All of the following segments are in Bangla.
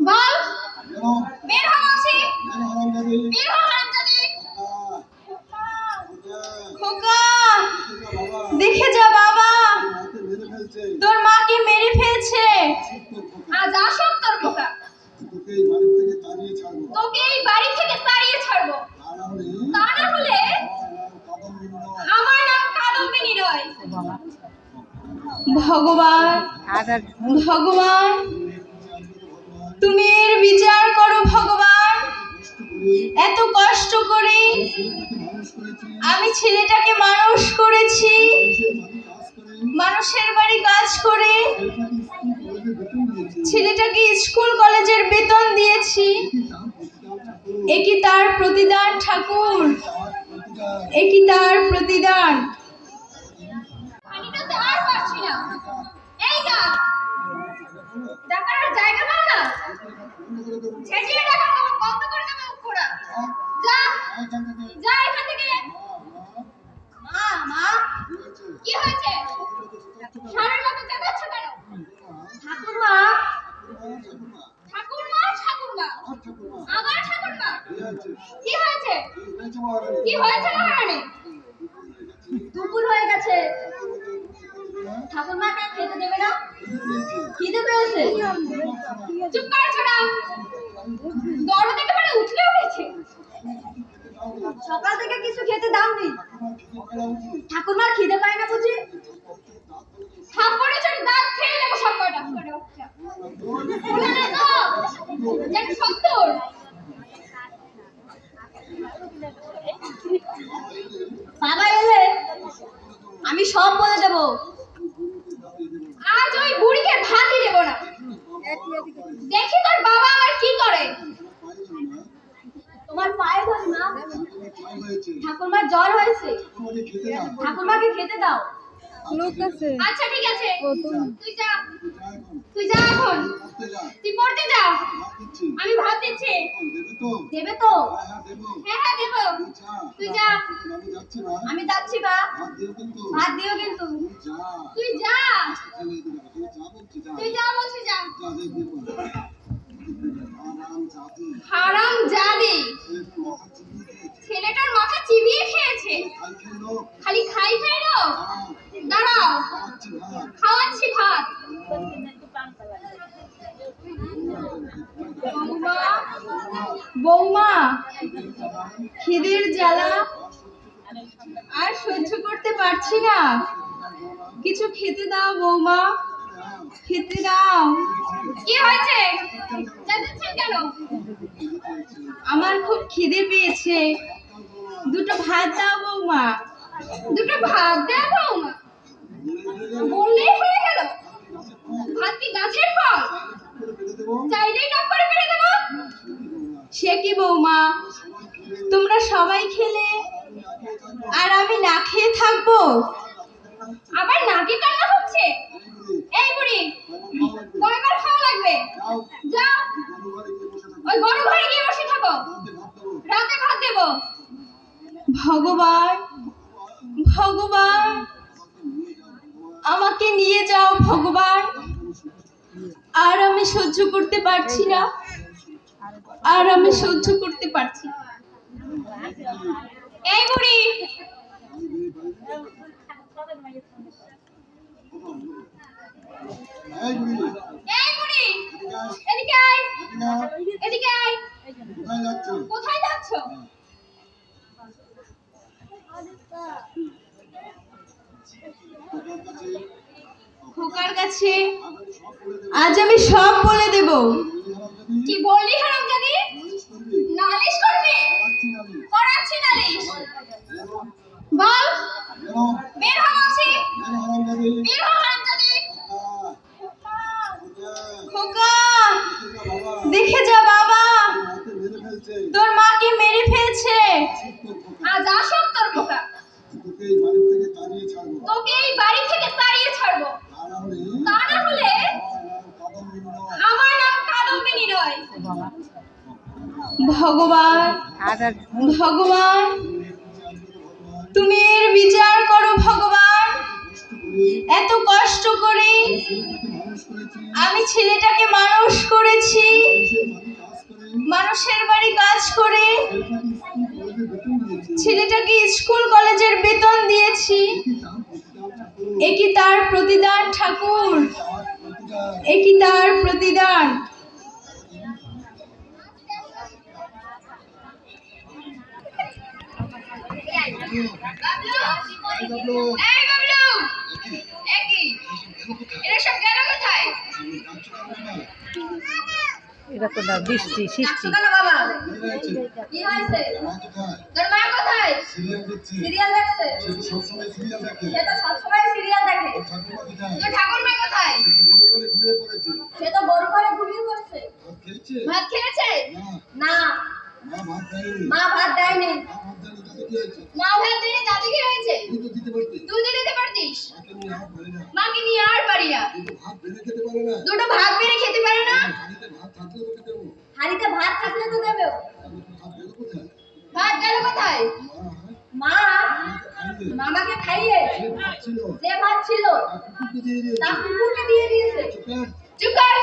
বল। বের হ বলছি বের হ হারামজাদি খোকা। খোকা। দেখে যা বাবা। তোর মাকে মেরে ফেলছে। আজ আসক তোর খোকা। তোকে এই বাড়ি থেকে তাড়িয়ে ছাড়বো। তোকে এই বাড়ি থেকে তাড়িয়ে ছাড়বো। তা না হলে। আমার নাম কাদম্বিনী নয়। ভগবান। ভগবান। আমি ছেলেটাকে মানুষ করেছি। মানুষের বাড়ি কাজ করে। ছেলেটাকে স্কুল, কলেজের বেতন দিয়েছি। এ কি তার প্রতিদান, ঠাকুর? এ কি তার প্রতিদান? জায়গা ছেঁচিয়ে ডাকা বন্ধ করে দেবে উপরা যা যা এখান থেকে মা মা কি হয়েছে সারের মতো চেঁচাচ্ছ কেন ঠাকুরমা ঠাকুরমা ঠাকুরমা আবার ঠাকুরমা কি হয়েছে কি হয়েছে মহারানী দুপুর হয়ে গেছে ঠাকুরমা কে খেতে দেবে না খিদে পেয়েছে চুপ কর ছোড়া। দরদ একেবারে উঠলে উঠেছে। সকাল থেকে কিছু খেতে দাওনি। ঠাকুরমার খিদে পায় না বুঝি থাপ্পড়ে চড়ে দাঁত ফেলে দেবো সব কয়টা করে বাচ্চা। বলে না তো এক সত্তর বাবা এলে আমি সব বলে দেব আজ ওই বুড়িকে ভাতই দেব না দেখি তোর বাবা আবার কি করে। তোমার পায়ে ধরি মা। ঠাকুরমার জ্বর হয়েছে। ঠাকুরমাকে খেতে দাও। আচ্ছা ঠিক আছে। তুই যা। তুই যা এখন। তুই পড়তে যা। আমি ভাত দিচ্ছি। দেবে তো। হ্যাঁ হ্যাঁ দেবো। তুই যা। আমি যাচ্ছি বা ভাত। দিও কিন্তু। তুই যা। তুই যা। বলছি যা। হারাম জাদি কিছু খেতে দাও বৌমা। খেতে দাও। কি হয়েছে? কেন? আমার খুব খিদে পেয়েছে। দুটো ভাত দাও বৌমা। দুটো ভাত দাও বৌমা? বললেই হয়ে গেল। ভাত কি গাছের ফল? চাইলেই টপ করে ফেলে দেবো। সে কি বৌমা? তোমরা সবাই খেলে আর আমি না খেয়ে থাকব? আবার নাকি কান্না হচ্ছে? এই বুড়ি, তোমার কয়বার খাওয়া লাগবে। যাও। ওই গরু ঘরে গিয়ে বসে থাকো। রাতে ভাত দেবো। ভগবান ভগবান, আমাকে নিয়ে যাও ভগবান। আর আমি সহ্য করতে পারছি না। আর আমি সহ্য করতে পারছি না। খোকার কাছে। আজ আমি সব বলে দেব। কি বললি হারামজাদি? নালিশ করবি? করাচ্ছি নালিশ। বল। বের হ বলছি বের হ হারামজাদি। ভগবান তুমি বিচার করো ভগবান। এত কষ্ট করে আমি ছেলেটাকে মানুষ করেছি মানুষের বাড়ি কাজ করে ছেলেটাকে স্কুল কলেজের বেতন দিয়েছি। এ তার প্রতিদান ঠাকুর? এ তার প্রতিদান? এরা তো না বৃষ্টি সৃষ্টি মা ভাত খেয়েছে? ভাত না, দাদি কি হয়েছে তুই তো দিতে। তুই তো দিতে পারতিস মাকে নিয়ে আর পারি না। ভাত বেড়ে খেতে পারে না। দুটো ভাত বেড়ে খেতে পারে না ভাত থাকলে দেবো। হাড়িতে ভাত থাকলে তো দেবে ভাত বেরো কোথায়? গেল কোথায় মা। মামাকে খাইয়ে যে ভাত ছিল। তা কুকুরকে দিয়ে দিয়েছে চুপ কর। চুপ কর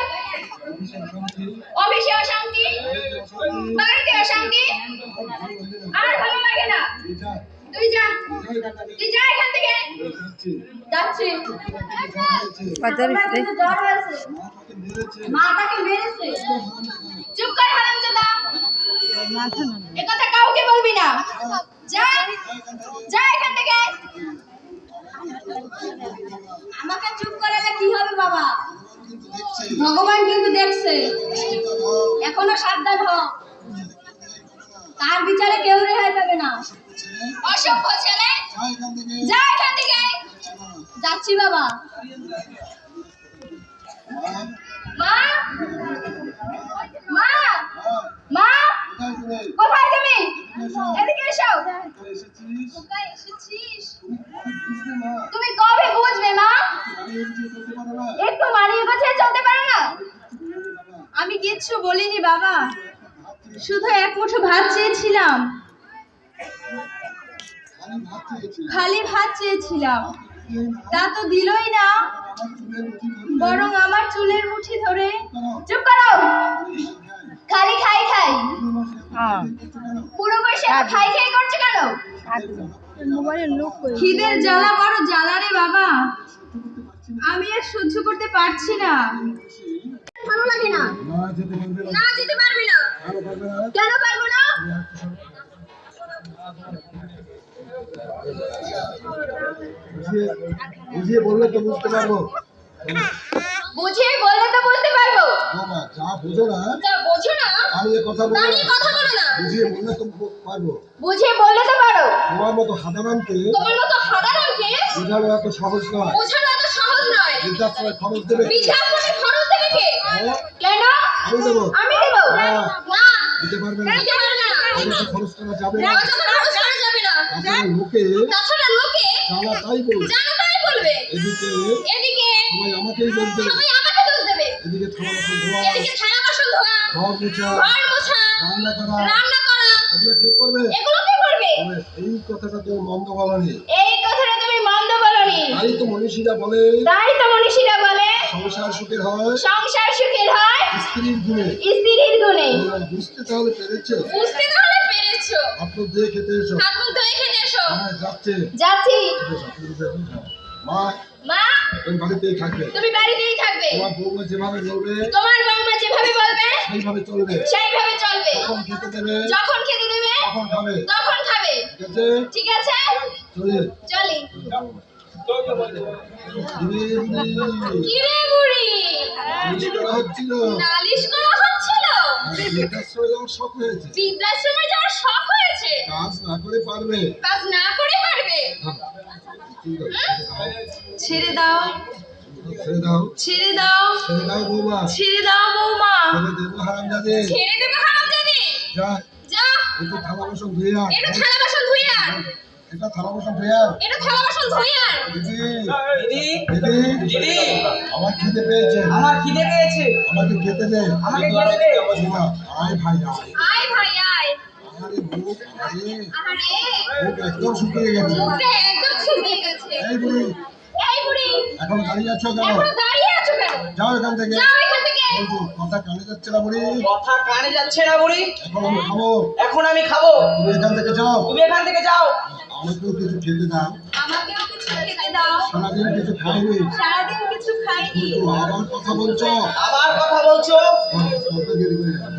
অফিসে অশান্তি, অফিসে অশান্তি বাড়িতে অশান্তি। বাড়িতে অশান্তি আর ভালো লাগে না। আর ভালো লাগে না তুই যা, তুই যা তুই যা এখান থেকে। তুই যা এখান থেকে যাচ্ছি। যাচ্ছি বাজার আমার কিন্তু জ্বর হয়েছে। মা তোকে মেরেছে। মা তাকে মেরেছে চুপ কর হারামজাদা মাথা না এ কথা কাউকে বলবি না। যা যা এখান থেকে। আমাকে চুপ করালে কি হবে বাবা? ভগবান কিন্তু দেখছে। এখনও সাবধান হ। তার বিচারে কেউ রেহাই পাবে না। অসভ্য ছেলে। যা এখান থেকে। যাচ্ছি বাবা। মা, মা। মা। মা, মা কোথায় তুমি? এদিকে এসো। কবে বুঝবে মা। একটু মানিয়ে গোছিয়ে চলতে পারো না। আমি কিচ্ছু বলিনি বাবা। শুধু এক মুঠো ভাত চেয়েছিলাম। খালি ভাত চেয়েছিলাম। তা তো দিলই না। বরং আমার চুলের মুঠি ধরে চুপ করো। খালি খাই খাই। হ্যাঁ। পুরো বয়সে খাই খাই করছে কেন? খিদের জ্বালা বড় জ্বালা রে বাবা। আমি আর সহ্য করতে পারছি না। ভালো লাগে না। না যেতে পারবে না। না যেতে পারবি না আরও পারবে না। কেন পারব না? বুঝিয়ে বললে তো বুঝতে পারব। বুঝিয়ে বললে তো বুঝতে পারব। বাবা যা বুঝো না যা বোঝো না দাঁড়িয়ে কথা বলো দাঁড়িয়ে কথা বলো না। বুঝিয়ে বললে তো পারব। বুঝিয়ে বললে তো পারো। তোমার মতো সাধারণকে তোমার মতো সাধারণকে বোঝানো এত সহজ নয়। বোঝানো এত সহজ নয়। বৃদ্ধাশ্রমে খরচ দেবে কে? খরচ দেবে কে? হ্যাঁ? কেন? আমি দেবো। আমি দেবো? না। না। দিতে পারবে না। দিতে পারবে না। খরচ করা যাবে না। অযথা খরচ করা যাবে না তাছাড়া লোকে তাছাড়া লোকে জানা তাই বলবে। জানো তাই বলবে। এদিকে এদিকে সবাই আমাকেই বলবে সবাই আমাকে দোষ দেবে। এদিকে থালা বাসন ধোয়া। এদিকে থালা বাসন ধোয়া। ঘর মোছা। ঘর মোছা। রান্না করা। রান্না করা। এগুলো কে করবে? এগুলো কে করবে? এই কথাটা তুমি মন্দ বলনি। এই কথাটা তুমি মন্দ বলনি। তাই তো মনীষীরা বলে। তাই তো মনীষীরা বলে। সংসার সুখের হয়। সংসার সুখের হয়। স্ত্রীর গুণে। স্ত্রীর গুণে। বুঝতে তাহলে পেরেছ? বুঝতে তাহলে পেরেছ। দিয়ে খেতে এসো হাত মুখ ধুয়ে খেতে এসো হ্যাঁ যাচ্ছে। যাচ্ছি। মা মা তুমি বাড়িতেই থাকবে। তুমি বাড়িতেই থাকবে। তোমার বৌমা যেভাবে বলবে তোমার বৌমা যেভাবে বলবে সেইভাবে চলবে। সেইভাবে চলবে। যখন খেতে দেবে যখন খেতে দেবে তখন খাবে। তখন ঠিক আছে? চলে। চলি। ধীরে ধীরে কিরে বুড়ি? মিষ্টি করা হচ্ছিল নালিশ করা হচ্ছিল? বৃদ্ধাশ্রমে যাওয়ার শখ হয়েছে বৃদ্ধাশ্রমে যাওয়ার শখ হয়েছে? কাজ না করে পারবে? কাজ না করে পারবে থাক। ঠিক আছে, ছেড়ে দাও। ছেড়ে দাও। ছেড়ে দাও ছেড়ে দাও বৌমা। ছেড়ে দাও বৌমা ছেড়ে দেবো হারাম যাবে ছেড়ে দেবে হারামজাদি? যা। যা। একটু থালা বাসন আন। এটা থালা বাসন ধুই আর এটা থালা বাসন ধুয়ে এটা থালা বাসন ধুই দিদি দিদি দিদি দিদি। আমার খিদে পেয়েছে। আমার খিদে পেয়েছে। আমাকে খেতে দে। আমাকে খেতে দে। আয় ভাই আয়। আয় ভাই আয়। আরে বুক আরে। আরে। একদম শুকিয়ে গেছে। একদম শুকিয়ে গেছে। এই বুড়ি। এই বুড়ি। এখন দাঁড়িয়ে আছো কেন? এখন দাঁড়িয়ে আছো কেন? যাও এখান থেকে। যাও এখান থেকে। কথা কানে যাচ্ছে না বুড়ি। কথা কানে যাচ্ছে না বুড়ি। এখন আমি খাব। এখন আমি খাব। তুমি এখান থেকে যাও। তুমি এখান থেকে যাও। আমাকেও কিছু খেতে দাও। আমাকেও কিছু খেতে দাও। সারাদিন কিছু খাইনি। সারাদিন কিছু খাইনি। আবার কথা বলছো। আবার কথা বলছো?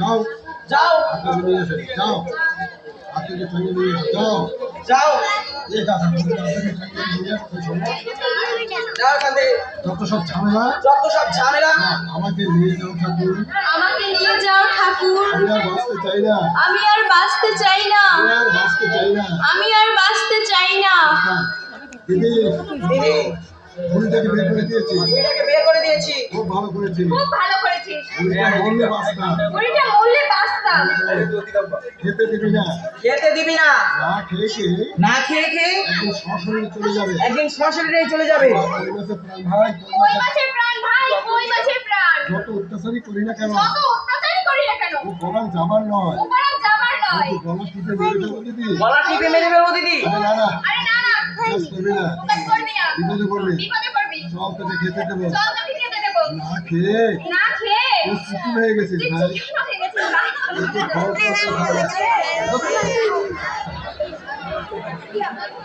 যাও। যাও। নিয়ে সঙ্গে নিয়ে যত সব ঝামেলা। যত সব ঝামেলা। না, আমাকে নিয়ে যাও ঠাকুর। আমাকে নিয়ে যাও ঠাকুর। আমি আর বাঁচতে চাই না। আমি আর বাঁচতে চাই না। আমি আর বাঁচতে চাই না। আমি আর বাঁচতে চাই না। দিদি দিদি। বের করে দিয়েছি। বের করে দিয়েছি। খুব ভালো করেছি। খুব ভালো করেছিস ভুলটা বাঁচতাম। মরলে বাঁচতাম। খেতে দিবি না। খেতে দিবি না। না খেয়ে খেয়ে না খেয়ে খেয়ে একদম চলে যাবে। একদিন সশরীরে চলে যাবে। ওই মাসে প্রাণ ভাই। ওই মাছের প্রাণ ভাই ওই মাছের প্রাণ। যত অত্যাচারই করি না কেন যত অত্যাচারই করি না কেন ও গলার যাবার নয় গলা যাবার নয় গলা টিপে মেরে দেবো দিদি গলা টিপে মেরে দেবো দিদি আরে না না আরে না না করবি না করবি না বিপদে পড়বি বিপদে পড়বি সব তোকে খেতে দেবো সব তোকে খেতে দেবো না খেয়ে না খেয়ে তুই চিকন হয়ে গেছিস তুই ভাই হয়ে গেছিস ভাই একটু খাওয়া দাওয়া করো।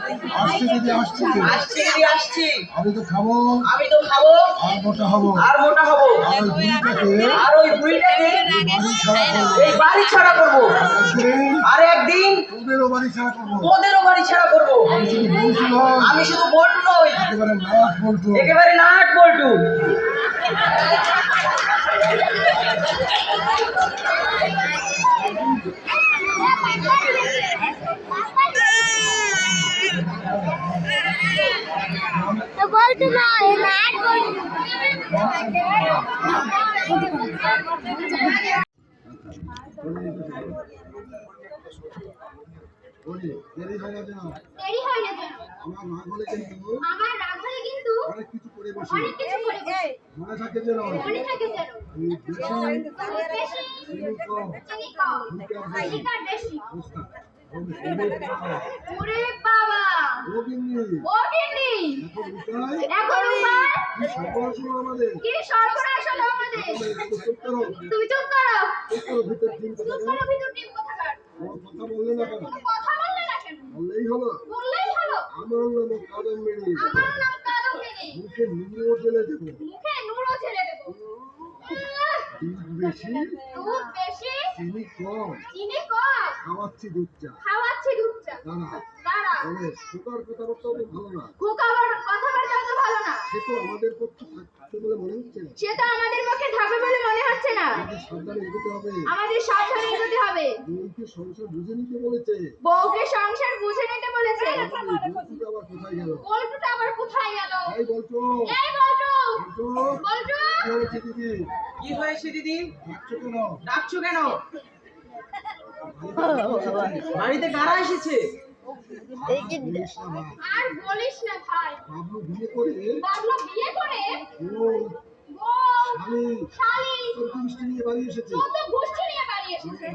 আসছি দিদি আসছি আসছি দিদি আসছি। আমি তো খাব। আমি তো খাব। আর মোটা হব। আর মোটা হব। আর ওই বুড়িটাকে আর ওই বুড়িটাকে বাড়ি ছাড়া করব। এই বাড়ি ছাড়া করব। আর একদিন তোদেরও বাড়ি ছাড়া করব। তোদেরও বাড়ি ছাড়া করব। আমি শুধু বলছি নয় আমি শুধু বলটু নই একেবারে নাচ বলতো একেবারে নাট বলটু বলতো না দেরি হয় না হয় আমার মা বলে কিন্তু আমার রাগ হলে কিন্তু অনেক কিছু করে বসে অনেক কিছু করে বসে মনে থাকে যেন মনে থাকে যেন বেশি বেশি চিনি কম চিনি কম বেশি হবে হবে খাওয়া। ওরে বাবা ও গিন্নি, ও গিন্নি এখন উপায় এখন উপায় কি সর্বনাশ হলো আমাদের। কি সর্বনাশ হলো আমাদের? একটু তুমি চুপ করো। চুপ করো ভিতর টিম চুপ কথা করো ভিতর টিম কোথাকার কথা বললে না কেন? কথা বললে না কেন? বললেই হলো। বললেই হলো। আমার নাম কাদম্বিনী আমার নাম কাদম্বিনী মুখে নুনিও ঢেলে দেবো। মুখে নুরো ছেড়ে দেবো। দুধ বেশি? দুধ বেশি? চিনি কম? চিনি কম? খাওয়াচ্ছি দুধ চা। খাওয়াচ্ছি দুধ চা। দাঁড়া। দাঁড়া। বলে সুতার ভালো না। খোকাবার কথাবার্তা তো ভালো না সে তো আমাদের পক্ষে থাকতে বলে মনে হচ্ছে না। সে তো আমাদের পক্ষে থাকবে বলে মনে হচ্ছে না। আমাদের সাবধানে এগোতে হবে। আমাদের সাবধানে এগোতে হবে। বউকে সংসার বুঝে নিতে বলেছে। বউকে সংসার বুঝে নিতে বলেছে। আবার কোথায় গেল? বল্টুটা আবার কোথায় গেল? এই বলতো এই কি হয়েছে দিদি? কি হয়েছে দিদি? ডাকছো কেন? ডাকছো কেন? বাড়িতে কারা এসেছে? বলিস না আর বলিস না ভাই। বাবলু বিয়ে করে বাবলু বিয়ে করে ও বউ শালি তোর নিয়ে বাড়ি এসেছে কত গোষ্ঠী নিয়ে বাড়ি এসেছে।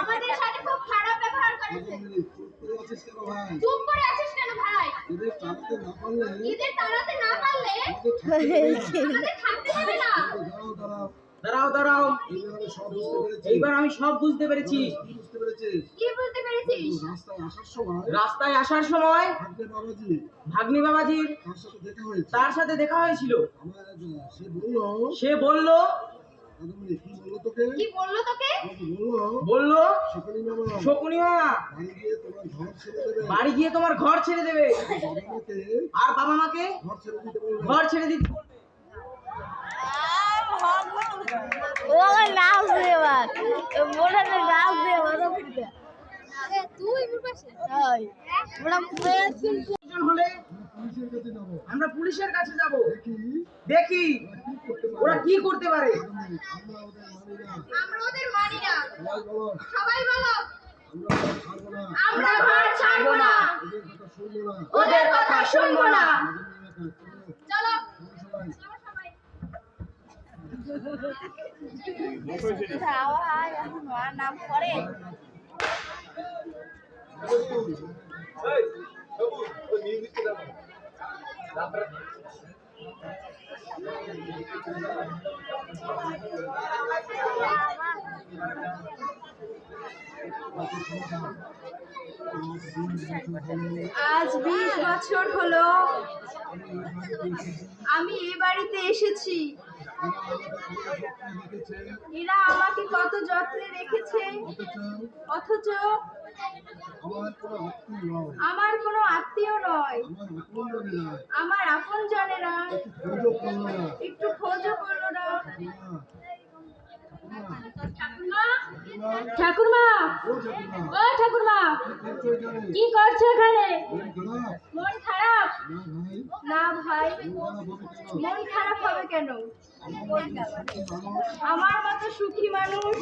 আমাদের সাথে খুব খারাপ ব্যবহার করেছে। চুপ করে আছিস কেন ভাই? চুপ করে আছিস কেন ভাই এদের টানতে না পারলে ঈদের তাড়াতে না পারলে আমাদের থাকতে হবে না। আমাদের থাকতে হবে না দাঁড়াও দাঁড়াও। এইবার আমি সব বুঝতে পেরেছি এইবার আমি সব বুঝতে পেরেছি। রাস্তায় আসার সময় রাস্তায় আসার সময় ভাগ্যে বাবাজি। ভাগ্নি বাবাজির তার সাথে দেখা হয়েছিল। সে বলল কি তোকে? শকুনি মামা বাড়ি গিয়ে তোমার ঘর ছেড়ে দেবে। আর বাবা মাকে ঘর ছেড়ে দিতে বলবে। নাচ নাচ এবার তুই পাশে তাই ওরা প্রয়োজন হলে পুলিশের কাছে যাব আমরা পুলিশের কাছে যাব। দেখি। ওরা কি করতে পারে। আমরা ওদের মানি না। আমরা ওদের মানি না সবাই বলো। আমরা ঘর ছাড়বো না। আমরা ঘর ছাড়বো না। ওদের কথা শুনব না। চলো। সবাই নাম করে আজ বিশ বছর হলো। আমি এ বাড়িতে এসেছি। এরা আমাকে কত যত্নে রেখেছে অথচ আমার কোনো আত্মীয় নয় আমার নয় আপন আপন জনেরা একটু খোঁজও করল না ঠাকুরমা ও ঠাকুরমা, কি করছ এখানে? মন খারাপ? না ভাই, মন খারাপ হবে কেন? আমার মতো সুখী মানুষ